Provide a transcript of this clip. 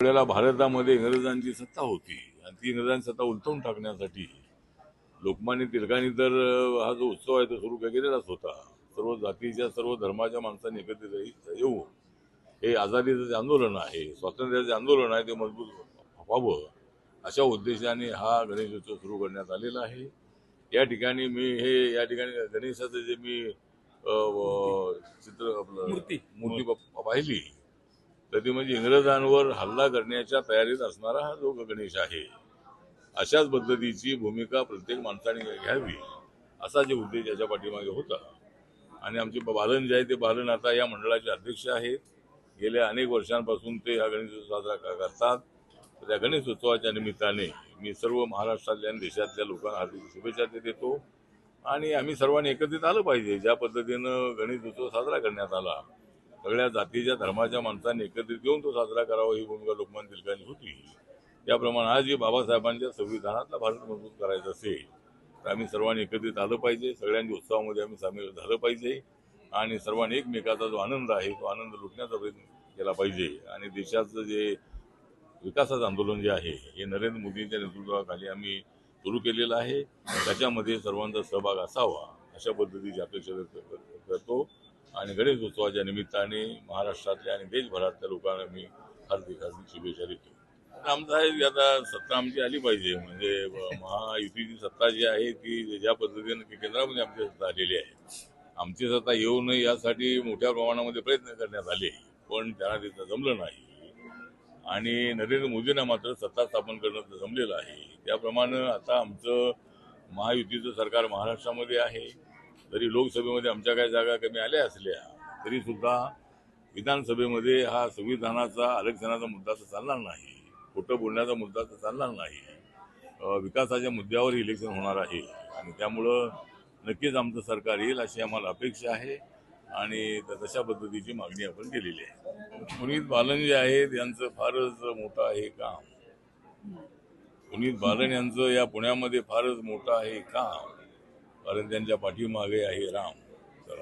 वेळेला भारतामध्ये इंग्रजांची सत्ता होती. आणि ती इंग्रजांची सत्ता उलटवून टाकण्यासाठी लोकमान्य टिळकांनी तर हा जो उत्सव आहे तो सुरू केलेलाच होता. सर्व जातीच्या सर्व धर्माच्या माणसांनी एकत्रित येऊ हे आझादीचं जे आंदोलन आहे स्वातंत्र्याचे आंदोलन आहे ते मजबूत व्हावं अशा उद्देशाने हा गणेशोत्सव सुरू करण्यात आलेला आहे. या ठिकाणी मी हे या ठिकाणी गणेशाचं जे मी चित्र आपलं मूर्ती. मूर्ती पाहिली तर ती म्हणजे इंग्रजांवर हल्ला करण्याच्या तयारीत असणारा हा जो गणेश आहे अशाच पद्धतीची भूमिका प्रत्येक माणसाने घ्यावी असा जे उद्देश याच्या पाठीमागे होता. आणि आमचे बालन जे आहे ते बालन आता या मंडळाचे अध्यक्ष आहेत. गेल्या अनेक वर्षांपासून ते हा गणेशोत्सव साजरा करतात. तर त्या गणेशोत्सवाच्या निमित्ताने मी सर्व महाराष्ट्रातल्या आणि देशातल्या लोकांना हार्दिक शुभेच्छा ते देतो. आणि आम्ही सर्वांनी एकत्रित आलं पाहिजे. ज्या पद्धतीनं गणेशोत्सव साजरा करण्यात आला सगळ्या जातीच्या धर्माच्या माणसांनी एकत्रित येऊन तो साजरा करावा ही भूमिका लोकमान टिळकांनी होती. त्याप्रमाणे आजही बाबासाहेबांच्या संविधानातला भारत मजबूत करायचा असेल तर आम्ही सर्वांनी एकत्रित आलं पाहिजे. सगळ्यांच्या उत्सवामध्ये आम्ही सामील झालं पाहिजे. आणि सर्वांनी एकमेकाचा जो आनंद आहे तो आनंद लुटण्याचा प्रयत्न केला पाहिजे. आणि देशाचं जे विकासाचं आंदोलन जे आहे हे नरेंद्र मोदींच्या नेतृत्वाखाली आम्ही सुरू केलेलं आहे. त्याच्यामध्ये सर्वांचा सहभाग असावा अशा पद्धतीची अपेक्षा व्यक्त कर- करतो. आणि गणेश उत्सवाच्या निमित्ताने महाराष्ट्रातल्या आणि देशभरातल्या लोकांना मी हार्दिक हार्दिक शुभेच्छा देतो. आमचं आहे की आता सत्ता आमची आली पाहिजे. म्हणजे महायुतीची सत्ता जी आहे ती ज्या पद्धतीने केंद्रामध्ये आमची सत्ता आलेली आहे. आमची सत्ता येऊ नये यासाठी मोठ्या प्रमाणामध्ये प्रयत्न करण्यात आले. पण त्यांना तिथं जमलं नाही. आणि नरेंद्र मोदींना मात्र सत्ता स्थापन करणं जमलेलं आहे. त्याप्रमाणे आता आमचं महायुतीचं सरकार महाराष्ट्रामध्ये आहे. जरी लोकसभेमध्ये आमच्या काही जागा कमी आल्या असल्या तरी सुद्धा विधानसभेमध्ये हा संविधानाचा आरक्षणाचा मुद्दा तर चालणार नाही. खोटं बोलण्याचा मुद्दा तर चालणार नाही. विकासाच्या मुद्द्यावर इलेक्शन होणार आहे. आणि त्यामुळं नक्कीच आमचं सरकार येईल अशी आम्हाला अपेक्षा आहे. आणि त- तशा पद्धतीची मागणी आपण केलेली आहे. पुनीत बालन जे आहेत यांचं फारच मोठं आहे काम. पुनीत बालन यांचं या पुण्यामध्ये फारच मोठं आहे काम. कारण त्यांच्या पाठीमागे आहे राम. तर